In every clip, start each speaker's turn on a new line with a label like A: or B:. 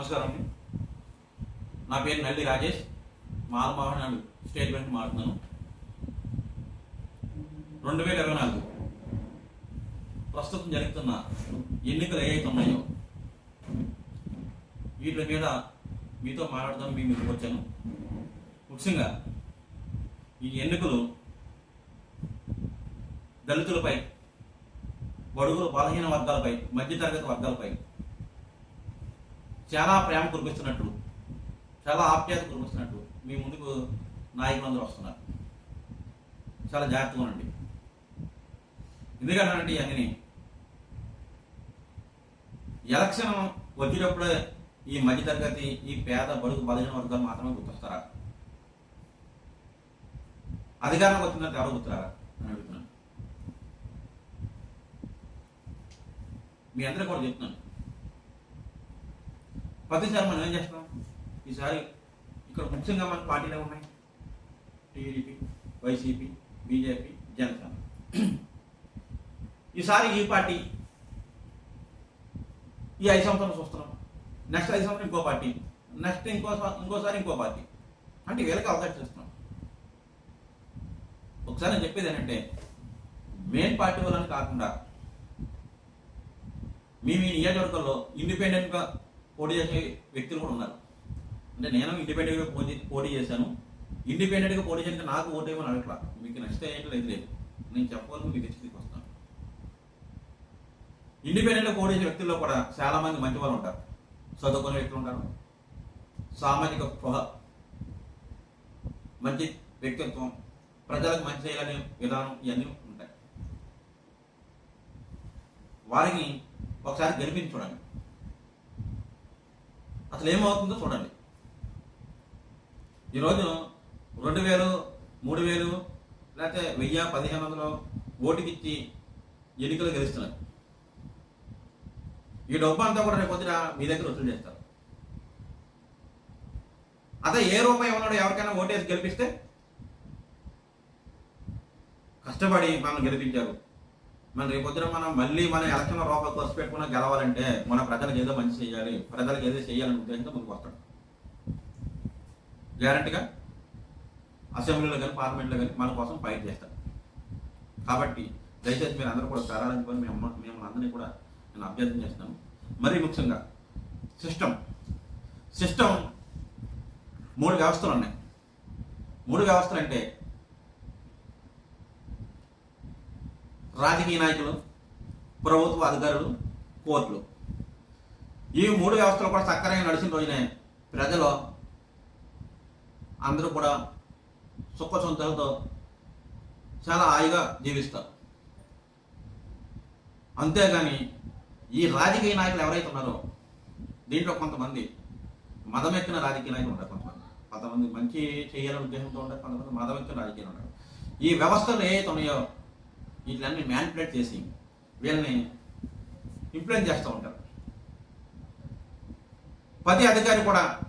A: నమస్కారం అండి. నా పేరు నల్లి రాజేష్. మాలమోహన్ స్టేట్ బ్యాంక్ మారుతున్నాను. రెండు వేల ఇరవై నాలుగు ప్రస్తుతం జరుగుతున్న ఎన్నికలు ఏవైతే ఉన్నాయో వీటి మీద మీతో మాట్లాడదాం మీ ముందుకు వచ్చాను. ముఖ్యంగా ఈ ఎన్నికలు దళితులపై బడుగులు బలహీన వర్గాలపై మధ్యతరగతి వర్గాలపై చాలా ప్రేమ కురిపిస్తున్నట్టు చాలా ఆప్యాయత కురిపిస్తున్నట్టు మీ ముందుకు నాయకులందరూ వస్తున్నారు. చాలా జాగ్రత్తగా ఉండండి. ఎందుకంటే ఇవన్నీ ఎలక్షన్ వచ్చేటప్పుడే ఈ మధ్యతరగతి ఈ పేద బడుగు బలహీన వర్గాలు మాత్రమే గుర్తొస్తారా? అధికారం వచ్చిందంటే ఎవరు గుర్తురారా? అని అడుగుతున్నాను. మీ అందరూ కూడా చెప్తున్నాను. ప్రతిసారి మనం ఏం చేస్తాం? ఈసారి ఇక్కడ ముఖ్యంగా మన పార్టీలు ఉన్నాయి. TDP YCP BJP Janasena. ఈసారి ఈ పార్టీ ఈ ఐదు సంవత్సరాలు చూస్తున్నాం. నెక్స్ట్ ఐదు సంవత్సరం ఇంకో పార్టీ. నెక్స్ట్ ఇంకో ఇంకోసారి ఇంకో పార్టీ. అంటే వీళ్ళకి అవకాశం చేస్తున్నాం ఒకసారి నేను చెప్పేది ఏంటంటే మెయిన్ పార్టీ వాళ్ళని కాకుండా మీ మీ నియోజకవర్గంలో ఇండిపెండెంట్గా పోటీ చేసే వ్యక్తులు కూడా ఉన్నారు. అంటే నేను ఇండిపెండెంట్గా పోటీ పోటీ చేశాను. ఇండిపెండెంట్గా పోటీ చేస్తే నాకు ఓటు ఏమని అడగట్లా. మీకు నచ్చితే ఏంటో లేదు లేదు. నేను చెప్పాలని మీకు దృష్టికి వస్తాను. ఇండిపెండెంట్గా పోటీ చేసే వ్యక్తుల్లో కూడా చాలా మంది మంచి వాళ్ళు ఉంటారు. చదువుకునే వ్యక్తులు ఉంటారు. సామాజిక స్పృహ మంచి వ్యక్తిత్వం ప్రజలకు మంచి చేయాలనే విధానం ఇవన్నీ ఉంటాయి. వారిని ఒకసారి గెలిపించి అసలు ఏమవుతుందో చూడండి ఈరోజు రెండు వేలు మూడు వేలు లేకపోతే వెయ్యి పదిహేను వందలు ఓటుకిచ్చి ఎన్నికలు గెలుస్తున్నారు. ఈ డబ్బు అంతా కూడా రేపు పొద్దున మీ దగ్గర వసూలు చేస్తారు. అదే ఏ రూపాయి ఉన్నాడు ఎవరికైనా ఓటేసి గెలిపిస్తే కష్టపడి మనం గెలిపించారు. మన రేపు పొద్దున మనం మళ్ళీ మన ఎలక్షన్ రూపాయలు ఖర్చు పెట్టుకున్న గెలవాలంటే మన ప్రజలకు ఏదో మంచి చేయాలి ప్రజలకు ఏదో చేయాలని ఉద్దేశంతో ముందుకు వస్తాడు గ్యారంటీగా అసెంబ్లీలో కానీ పార్లమెంట్లో కానీ మన కోసం ఫైట్ చేస్తాడు కాబట్టి దయచేసి మీరు అందరూ కూడా ప్రారంభించుకొని మేము మేము అందరినీ కూడా నేను అభ్యర్థన చేస్తున్నాను. మరీ ముఖ్యంగా సిస్టమ్ సిస్టమ్ మూడు వ్యవస్థలు ఉన్నాయి. మూడు వ్యవస్థలు అంటే రాజకీయ నాయకులు ప్రభుత్వ అధికారులు కోర్టులు. ఈ మూడు వ్యవస్థలు కూడా సక్రమంగా నడిచిన రోజునే ప్రజలు అందరూ కూడా సుఖ సొంతలతో చాలా హాయిగా జీవిస్తారు. అంతేగాని ఈ రాజకీయ నాయకులు ఎవరైతే ఉన్నారో దీంట్లో కొంతమంది మదమెక్కిన ఎక్కిన రాజకీయ నాయకులు ఉంటారు కొంతమంది. కొంతమంది మంచి చేయాలని ఉద్దేశంతో ఉంటారు కొంతమంది మదం ఎక్కిన రాజకీయాలు ఉంటారు. ఈ వ్యవస్థలు ఏ ఉన్నాయో వీటిలన్నీ మ్యానిపులేట్ చేసి వీళ్ళని ఇంప్లూయెన్స్ చేస్తూ ఉంటారు. ప్రతి అధికారి కూడా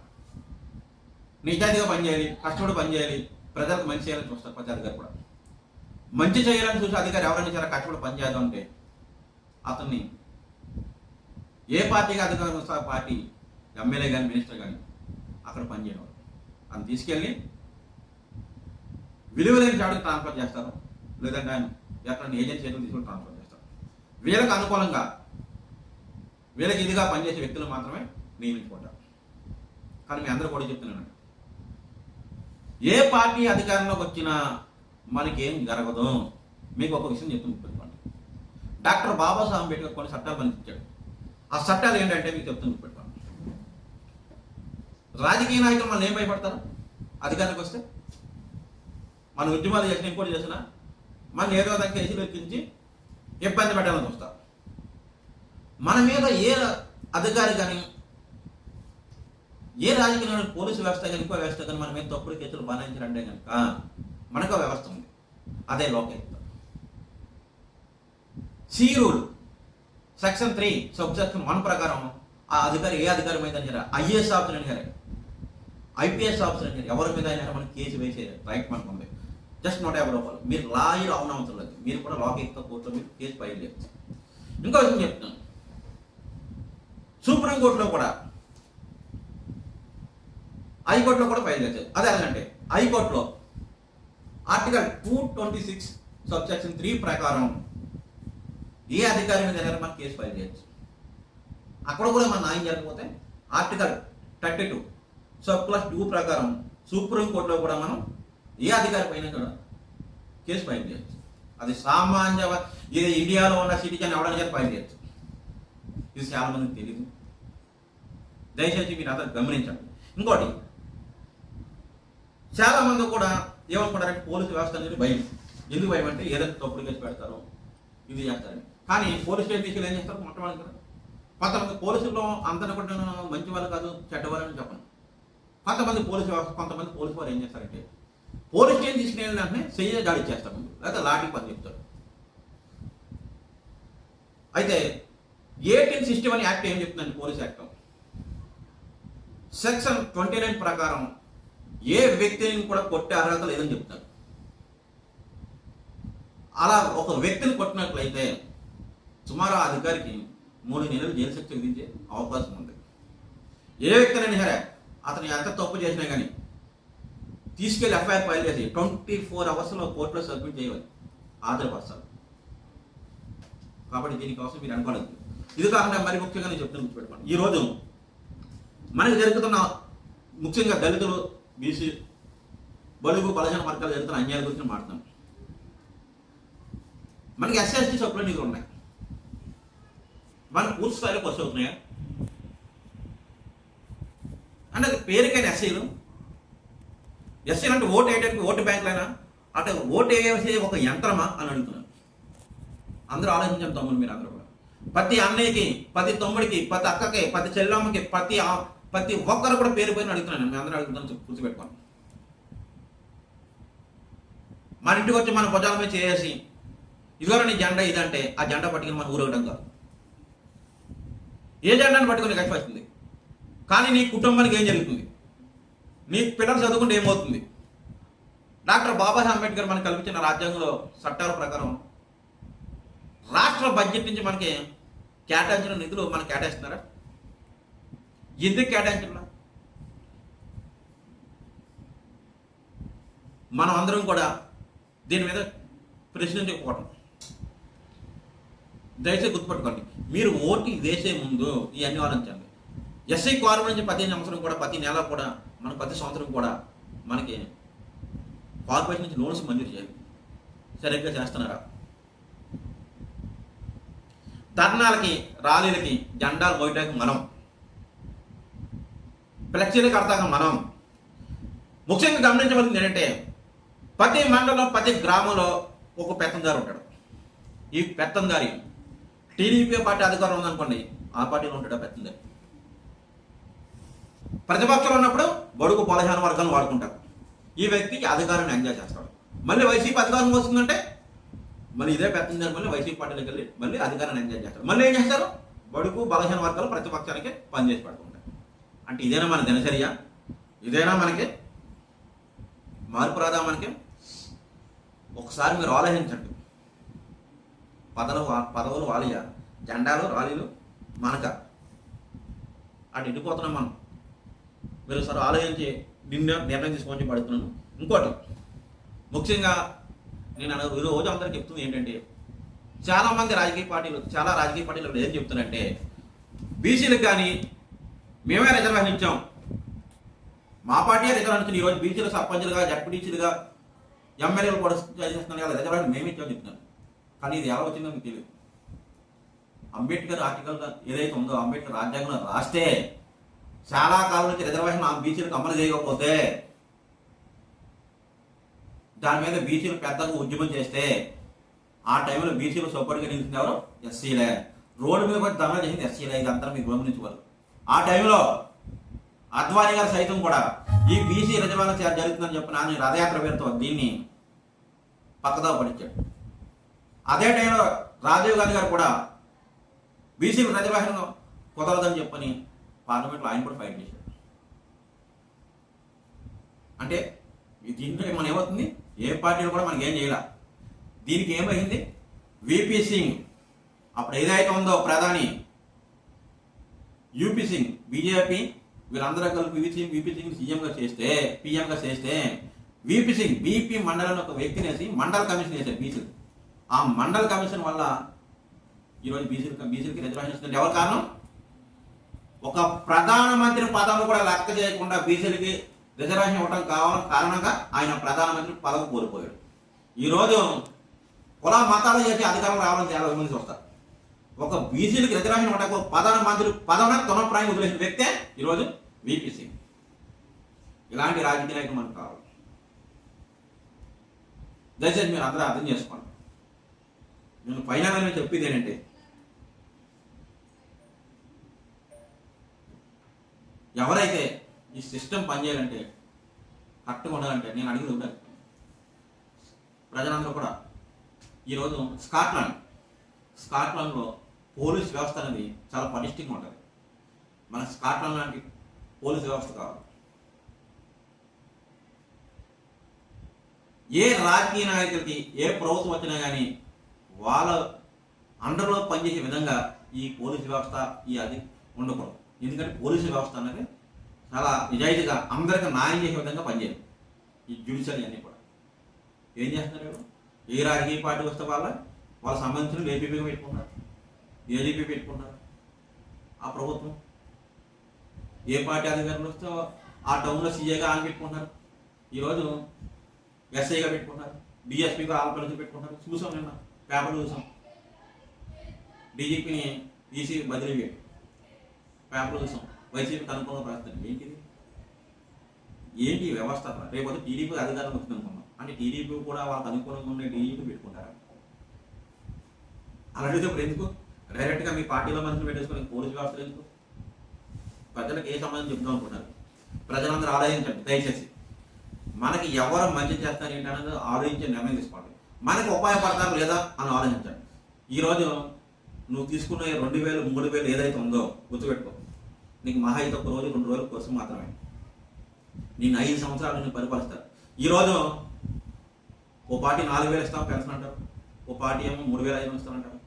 A: నిజాయితీగా పనిచేయాలి కష్టపడి పనిచేయాలి ప్రజలకు మంచి చేయాలని చూస్తారు ప్రతి అధికారి కూడా. మంచి చేయాలని చూసి అధికారి ఎవరైనా చాలా కష్టపడి పనిచేద్దాం అంటే అతన్ని ఏ పార్టీకి అధికారం వస్తే ఆ పార్టీ ఎమ్మెల్యే కానీ మినిస్టర్ కానీ అక్కడ పనిచేయడం. అని తీసుకెళ్ళి విలువలేని చాటుకు ట్రాన్స్ఫర్ చేస్తారు. లేదంటే ఆయన ఎక్కడ ఏజెంట్ చేతులు తీసుకొని ట్రాన్స్ఫర్ చేస్తారు వీళ్ళకి అనుకూలంగా వీళ్ళకి ఇదిగా పనిచేసే వ్యక్తులు మాత్రమే నియమించుకుంటారు కానీ మీ అందరూ కూడా చెప్తున్నాను ఏ పార్టీ అధికారంలోకి వచ్చినా మనకేం జరగదు. మీకు ఒక విషయం చెప్తుంది పెట్టుకోండి డాక్టర్ బాబాసాహెబ్ అంబేద్కర్ కొన్ని చట్టాలు పనిపించాడు ఆ చట్టాలు ఏంటంటే మీకు చెప్తుంది పెట్టుకోండి రాజకీయ నాయకులు మనం ఏం భయపడతారు? అధికారానికి వస్తే? మన ఉద్యమాలు చేసిన ఇంకోటి చేసినా మన ఏదో దానికి కేసులు ఎక్కించి ఇబ్బంది పెట్టాలని చూస్తారు మన మీద ఏ అధికారి కానీ ఏ రాజకీయ పోలీసు వ్యవస్థ కానీ ఇంకో వ్యవస్థ కానీ మన మీద తప్పుడు కేసులు బనాయించాలంటే కనుక మనకు వ్యవస్థ ఉంది. అదే Lokayukta. C rule section three sub section one ప్రకారం ఆ అధికారి ఏ అధికారి మీద అయినా ఐఏఎస్ ఆఫీసర్ అయినా కానీ ఐపీఎస్ ఆఫీసర్ అయినా ఎవరి మీద అయినా మనకి కేసు వేసే రైట్ మనకు ఉంది. జస్ట్ నూట యాభై రూపాయలు మీరు లాయర్ అవనవసరం లేదు మీరు కూడా లోకయుక్త కోర్టులో మీరు కేసు ఫైల్ చేయచ్చు. ఇంకో విషయం చెప్తున్నాను. సుప్రీంకోర్టులో కూడా హైకోర్టులో కూడా ఫైల్ చేయొచ్చు. అదే అంటే హైకోర్టులో article two twenty six subsection three ప్రకారం ఏ అధికారి మీద మనం కేసు ఫైల్ చేయొచ్చు. అక్కడ కూడా మన న్యాయం జరగకపోతే article thirty two sub clause two ప్రకారం సుప్రీం కోర్టులో కూడా మనం ఏ అధికారి పైన కూడా కేసు ఫైల్ చేయొచ్చు. అది సామాన్య ఇది ఇండియాలో ఉన్న సిటిజన్ ఎవడని చెప్పి ఫైల్ చేయొచ్చు. ఇది చాలా మందికి తెలియదు దయచేసి మీరు అంతా గమనించండి. ఇంకోటి చాలా మంది కూడా ఏమనుకుంటారంటే పోలీసు వ్యవస్థ అనేది భయం. ఎందుకు భయం అంటే ఏదైతే తప్పుడు కేసు పెడతారు ఇది చేస్తారని కానీ పోలీస్ స్టేట్ తీసుకెళ్ళి ఏం చేస్తారు? మొట్టమొదటి కదా. కొంతమంది పోలీసుల్లో అందరిని కూడా మంచి వాళ్ళు కాదు చెడ్డవాళ్ళని చెప్పను. కొంతమంది పోలీసు వ్యవస్థ కొంతమంది పోలీసు వారు ఏం చేస్తారంటే పోలీస్ స్టేషన్ తీసుకునే వెంటనే సెయ్య దాడి చేస్తాడు లేకపోతే లాఠీ పని చెప్తాడు అయితే ఎయిటీన్ సిక్స్టీ వన్ యాక్ట్ ఏం చెప్తుందండి police act section twenty nine ప్రకారం ఏ వ్యక్తిని కూడా కొట్టే అర్హత లేదని చెప్తారు. అలా ఒక వ్యక్తిని కొట్టినట్లయితే సుమారు ఆ అధికారికి మూడు నెలలు జైలు శిక్ష విధించే అవకాశం ఉంది. ఏ వ్యక్తినైనా సరే అతను ఎంత తప్పు చేసినా కానీ తీసుకెళ్ళి ఎఫ్ఐఆర్ ఫైల్ చేసి ట్వంటీ ఫోర్ అవర్స్లో కోర్టులో సబ్మిట్ చేయవచ్చు హాజరుపరచాలి కాబట్టి దీనికోసం మీరు అనుకోలేదు. ఇది కాకుండా మరి ముఖ్యంగా నేను చెప్తాను గుర్తుపెట్టుకోండి. ఈరోజు మనకి జరుగుతున్న ముఖ్యంగా దళితులు బీసీ బలుగు బలహీన వర్గాలు జరుగుతున్న అన్యాయాల గురించి మాట్లాడతాం మనకి ఎస్ఎస్టీ సప్లై నిధులు ఉన్నాయి. మనకు పూర్తి స్థాయిలో ఖర్చు అవుతున్నాయా? అంటే పేరుకైన ఎస్ఐలు ఎస్సీలు అంటే ఓటు వేయడానికి ఓటు బ్యాంకులైనా? అంటే ఓటు వేసే ఒక యంత్రమా అని అడుగుతున్నాను అందరూ ఆలోచించారు తమ్ముడు మీరు అందరూ కూడా. ప్రతి అన్నయ్యకి ప్రతి తమ్ముడికి ప్రతి అక్కకి ప్రతి చెల్లమ్మకి ప్రతి ప్రతి ఒక్కరు కూడా పేరు పోయిన అడుగుతున్నాను మీ అందరూ అడుగుతున్నాను గుర్తుపెట్టుకోండి. మన ఇంటికి వచ్చి మన భుజాల మీద చేసి ఇదిగో నీ జెండా ఇదంటే ఆ జెండా పట్టుకుని మన ఊరవడం కాదు. ఏ జెండాను పట్టుకుని కష్టపడుతుంది వస్తుంది కానీ నీ కుటుంబానికి ఏం జరుగుతుంది? నీ పిల్లలు చదువుకుంటే ఏమవుతుంది? డాక్టర్ బాబాసాహెబ్ అంబేద్కర్ మనకు కల్పించిన రాజ్యాంగంలో చట్టాల ప్రకారం రాష్ట్ర బడ్జెట్ నుంచి మనకి కేటాయించిన నిధులు మనకు కేటాయిస్తున్నారా? ఎందుకు కేటాయించడం మనం అందరం కూడా దీని మీద ప్రశ్నించకపోవటం దయచేసి గుర్తుపెట్టుకోండి. మీరు ఓటు వేసే ముందు ఇవన్నీ ఆలోచించండి ఎస్ఐ కారు నుంచి ప్రతి సంవత్సరం కూడా ప్రతి నెల కూడా మన ప్రతి సంవత్సరం కూడా మనకి కార్పొరేషన్ నుంచి లోన్స్ మంజూరు చేయాలి. సరిగ్గా చేస్తున్నారా? ధర్నాలకి ర్యాలీలకి జెండాలు పోయటానికి మనం. ఫ్లెక్సీలు కడతాక మనం. ముఖ్యంగా గమనించవలసింది ఏంటంటే ప్రతి మండలం ప్రతి గ్రామంలో ఒక పెత్తందారి ఉంటాడు. ఈ పెత్తందారి టీడీపీ పార్టీ అధికారం ఉందనుకోండి ఆ పార్టీలో ఉంటాడు ఆ పెత్తందారి ప్రతిపక్షం ఉన్నప్పుడు బడుగు బలహీన వర్గాలను వాడుకుంటారు. ఈ వ్యక్తికి అధికారాన్ని ఎంజాయ్ చేస్తాడు. మళ్ళీ వైసీపీ అధికారం వస్తుందంటే మళ్ళీ ఇదే పెత్తందారి మళ్ళీ వైసీపీ పార్టీలకు వెళ్ళి మళ్ళీ అధికారాన్ని ఎంజాయ్ చేస్తారు. మళ్ళీ ఏం చేస్తారు? బడుగు బలహీన వర్గాలు ప్రతిపక్షానికి పనిచేసి పడుకుంటారు. అంటే ఇదేనా మన దినచర్య? ఇదేనా మనకి? మార్పు రాదా మనకి? ఒకసారి మీరు ఆలోచించండి. పదవులు పదవులు వాలియా? జెండాలు రాలీలు మనక? అటు ఇటుపోతున్నాం మనం. మీరు ఒకసారి ఆలోచించి నిన్న నిర్ణయం తీసుకోమని పడుతున్నాను ఇంకోటి ముఖ్యంగా నేను అన- ఈ రోజు అందరికి చెప్తుంది ఏంటంటే చాలా మంది రాజకీయ పార్టీలు చాలా రాజకీయ పార్టీలు ఏం చెప్తున్నారంటే బీసీలకు కానీ మేమే రిజర్వేషన్ ఇచ్చాం మా పార్టీ రిజర్వేషన్ ఇచ్చిన ఈరోజు బీసీలు సర్పంచులుగా జడ్పీటీసీలుగా ఎమ్మెల్యేలు కూడా చేస్తున్నాను కదా రిజర్వేషన్ మేమే ఇచ్చామని చెప్తున్నాను కానీ ఇది ఎలా వచ్చిందో మీకు తెలియదు. అంబేద్కర్ ఆర్టికల్ ఏదైతే ఉందో అంబేద్కర్ రాజ్యాంగంలో రాస్తే చాలా కాలం నుంచి రిజర్వేషన్ ఆ బీసీలకు అమలు చేయకపోతే దాని మీద బీసీలు పెద్దగా ఉద్యమం చేస్తే ఆ టైంలో బీసీలు సపోర్ట్గా నిలిచింది ఎవరు? ఎస్సీలే రోడ్డు మీద కూడా ధర్నా చేసింది ఎస్సీలే ఇదంతా మీకు గమనించుకోవాలి. ఆ టైంలో అద్వానీ గారు సైతం కూడా ఈ బీసీ రిజర్వేషన్ జరుగుతుందని చెప్పిన ఆయన రథయాత్ర పేరుతో దీన్ని పక్కదో పడిచ్చాడు అదే టైంలో రాజీవ్ గాంధీ గారు కూడా బీసీ రిజర్వేషన్ కుదరదని చెప్పని పార్లమెంట్లో ఆయన కూడా ఫైట్ చేశారు అంటే దీంట్లో మనం ఏమవుతుంది? ఏ పార్టీలో కూడా మనకి ఏం చేయాల. దీనికి ఏమైంది? విపి సింగ్ అప్పుడు ఏదైతే ఉందో ప్రధాని యూపీ సింగ్ బీజేపీ వీళ్ళందరూ కలిపి విపి సింగ్ విపి సింగ్ సీఎంగా చేస్తే పీఎంగా చేస్తే విపి సింగ్ బీపీ మండలం ఒక వ్యక్తిని వేసి మండల కమిషన్ వేశారు బీసీలు ఆ మండల కమిషన్ వల్ల ఈరోజు బీసీలు బీసీలకి రిజర్వేషన్ ఇస్తుంది ఎవరు కారణం? ఒక ప్రధానమంత్రి పదవి కూడా లెక్క చేయకుండా బీసీలకి రిజర్వేషన్ ఇవ్వడం కావాలని కారణంగా ఆయన ప్రధానమంత్రి పదవి కోల్పోయాడు. ఈరోజు కుల మతాలు చేసి అధికారం రావాలని చాలా మంది చూస్తారు. ఒక బీసీలకు రిజర్వేషన్ ఇవ్వడానికి ఒక ప్రధానమంత్రి పదవిన తునప్రాయం వదిలేసిన వ్యక్తే ఈరోజు వీపీ సింగ్ ఇలాంటి రాజకీయ నాయకులు మనకు కావాలి. దయచేసి మీరు అందరూ అర్థం చేసుకోండి. నేను పైన నేను చెప్పేది ఏంటంటే ఎవరైతే ఈ సిస్టమ్ పనిచేయాలంటే కరెక్ట్గా ఉండాలంటే నేను అడిగింది ఉండాలి ప్రజలందరూ కూడా ఈరోజు స్కాట్లాండ్. స్కాట్లాండ్లో పోలీస్ వ్యవస్థ అనేది చాలా పటిష్టంగా ఉంటుంది. మన స్కాట్లాండ్ లాంటి పోలీస్ వ్యవస్థ కావాలి ఏ రాజకీయ నాయకులకి ఏ ప్రభుత్వం వచ్చినా కానీ వాళ్ళ అండర్లో పనిచేసే విధంగా ఈ పోలీస్ వ్యవస్థ ఈ అది ఉండకూడదు. ఎందుకంటే పోలీసు వ్యవస్థ అనేది చాలా నిజాయితీగా అందరికీ న్యాయం చేసే విధంగా పనిచేయాలి ఈ జ్యుడిషియల్ అన్నీ కూడా. ఏం చేస్తున్నారు ఏ రాజకీయ పార్టీ వస్తే వాళ్ళ వాళ్ళ సంబంధించిన ఏపీపీగా పెట్టుకున్నారు ఏజీపీ పెట్టుకున్నారు ఆ ప్రభుత్వం? ఏ పార్టీ అధికారులు వస్తే ఆ టౌన్లో సీఏగా ఆన్ పెట్టుకున్నారు ఈరోజు ఎస్ఐగా పెట్టుకున్నారు డిఎస్పీగా ఆల్పలిసి పెట్టుకున్నారు చూసాం నిన్న పేపర్లు చూసాం. డీజీపీని ఈసీ బదిలీ పెట్టి పేపర్లు చూసాం. వైసీపీ అనుకూలంగా పరిస్థితి ఏంటిది? ఏంటి వ్యవస్థ రేపు టీడీపీ అధికారం వచ్చింది అనుకున్నాం అంటే టీడీపీ కూడా వాళ్ళకి అనుకూలంగా ఉండే టీడీపీ పెట్టుకుంటారా? అలాంటిది ఇప్పుడు ఎందుకు? డైరెక్ట్గా మీ పార్టీలో మనుషులు పెట్టేసుకుని పోలీసు వ్యవస్థ ఎందుకు? ప్రజలకు ఏ సంబంధం చెప్దాం అనుకుంటారు ప్రజలందరూ ఆలోచించండి దయచేసి. మనకి ఎవరు మంచి చేస్తారు ఏంటి అనేది ఆలోచించి నిర్ణయం తీసుకోండి మనకి ఉపయోగపడతారు లేదా అని ఆలోచించండి. ఈరోజు నువ్వు తీసుకున్న రెండు వేలు మూడు వేలు ఏదైతే ఉందో గుర్తుపెట్టుకో. నీకు మహా అయితే ఒక రోజు రెండు రోజుల కోసం మాత్రమే. నేను ఐదు సంవత్సరాలు నేను పరిపాలిస్తారు. ఈరోజు ఓ పార్టీ నాలుగు వేలు ఇస్తాం పెన్షన్ అంటారు. ఓ పార్టీ ఏమో మూడు వేల ఐదు వందలు ఇస్తానంటారు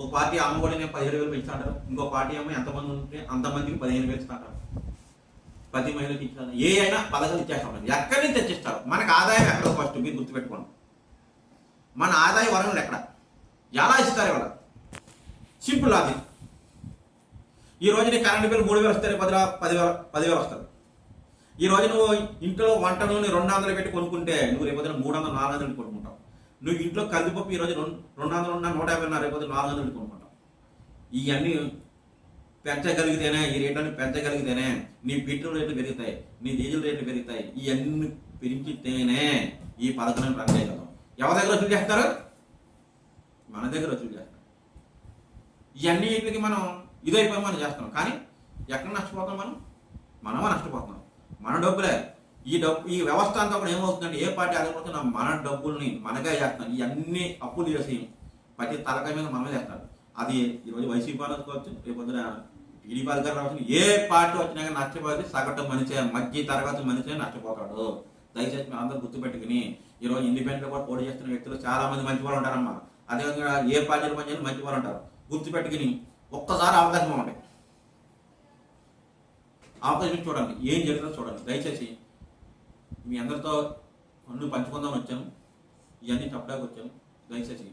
A: ఓ పార్టీ కూడా నేను పదిహేడు వేలు పెంచుతా అంటారు. ఇంకో పార్టీ ఏమో ఎంతమంది ఉంటే అంతమందికి పదిహేను వేలు ఇస్తా అంటారు. పది మహిళలకు ఇచ్చారు ఏ అయినా పథకాలు ఇచ్చేస్తాం ఎక్కడి నుంచి తెచ్చిస్తారు? మనకు ఆదాయం ఎక్కడ ఫస్ట్ మీరు గుర్తుపెట్టుకోండి. మన ఆదాయ వనరులు ఎక్కడ? ఎలా ఇస్తారు ఇవాళ? సింపుల్ లాజిక్ ఈ రోజు నీ కరెంట్ బిల్ మూడు వేలు వస్తే పది పదివేల పదివేలు వస్తారు ఈ రోజు నువ్వు ఇంట్లో వంట నూనె రెండు వందలు పెట్టి కొనుక్కుంటే నువ్వు రేపు మూడు వందలు నాలుగు వందలు కొనుక్కుంటావు. నువ్వు ఇంట్లో కందిపప్పు ఈ రోజు రెండు రెండు వందలు ఉన్న నూట యాభై ఉన్న రేపు నాలుగు వందలు కొనుక్కుంటావు. ఇవన్నీ పెంచగలిగితేనే ఈ రేట్లను పెంచగలిగితేనే నీ పెట్రోల్ రేట్లు పెరుగుతాయి నీ డీజిల్ రేట్లు పెరుగుతాయి ఇవన్నీ పెంచితేనే ఈ పథకాలను రన్ చేయగలం ఎవరి దగ్గర వసూలు చేస్తారు? మన దగ్గర వసూలు చేస్తారు. ఇవన్నీ వీటికి మనం ఇదైపోయి మనం చేస్తున్నాం. కానీ ఎక్కడ నష్టపోతాం మనం? మనమే నష్టపోతున్నాం. మన డబ్బులే. ఈ డబ్బు ఈ వ్యవస్థ అంతా కూడా ఏమవుతుందంటే ఏ పార్టీ అధికారులు మన డబ్బుల్ని మనకే చేస్తున్నాం ఇవన్నీ అప్పులు చేసి ప్రతి తలకాయ మీద మనమే చేస్తారు అది ఈరోజు వైసీపీ వాళ్ళు కావచ్చు రేపు టీడీపీ అధికారులు రావచ్చు ఏ పార్టీ వచ్చినాక కానీ నష్టపోతే సగటు మనిషే మధ్య తరగతి మనిషి నష్టపోతాడు. దయచేసి మేము అందరూ గుర్తుపెట్టుకుని ఈరోజు ఇండిపెండెంట్ కూడా పోటీ చేస్తున్న వ్యక్తులు చాలా మంది మంచి వాళ్ళు ఉంటారమ్మా అదేవిధంగా ఏ పార్టీలు పనిచేయాలి మంచి వాళ్ళు ఉంటారు. గుర్తుపెట్టుకుని ఒక్కసారి అవకాశం ఇవ్వండి అవకాశం చూడండి ఏం జరుగుతుందో చూడండి దయచేసి మీ అందరితో పనులు పంచుకుందాం వచ్చాను ఇవన్నీ చెప్పడానికి వచ్చాను దయచేసి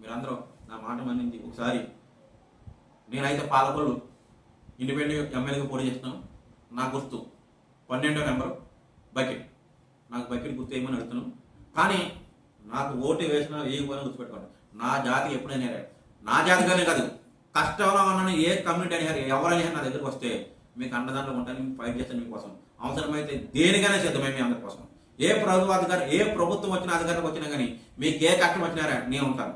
A: మీరందరూ నా మాట మన్నింది ఒకసారి నేనైతే పాలకొల్లు ఇండిపెండెంట్ ఎమ్మెల్యేగా పోటీ చేస్తున్నాను. నా గుర్తు పన్నెండో నెంబరు బకెట్. నాకు బకెట్ గుర్తు ఏమని అడుగుతున్నాను? కానీ నాకు ఓటు వేసినా వేయకపోయినా గుర్తుపెట్టుకోండి. నా జాతి ఎప్పుడైనా నా జాతిగానే కాదు. కష్టంలో ఉన్నాను ఏ కమ్యూనిటీ అడిగారు ఎవరు అడిగారు నా దగ్గరకు వస్తే మీకు అండదండలు ఉంటాను మీకు ఫైట్ చేస్తాను మీకోసం అవసరమైతే దేనికైనా సిద్ధమే మీ అందరికోసం ఏ ప్రభుత్వ అధికారి ఏ ప్రభుత్వం వచ్చిన అధికారికి వచ్చినా కానీ మీకు ఏ కష్టం వచ్చినారా నేను ఉంటాను.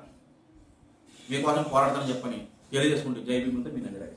A: మీకోసం పోరాడతాను చెప్పని తెలియజేసుకుంటూ జై భీములతో మీ నగరాజు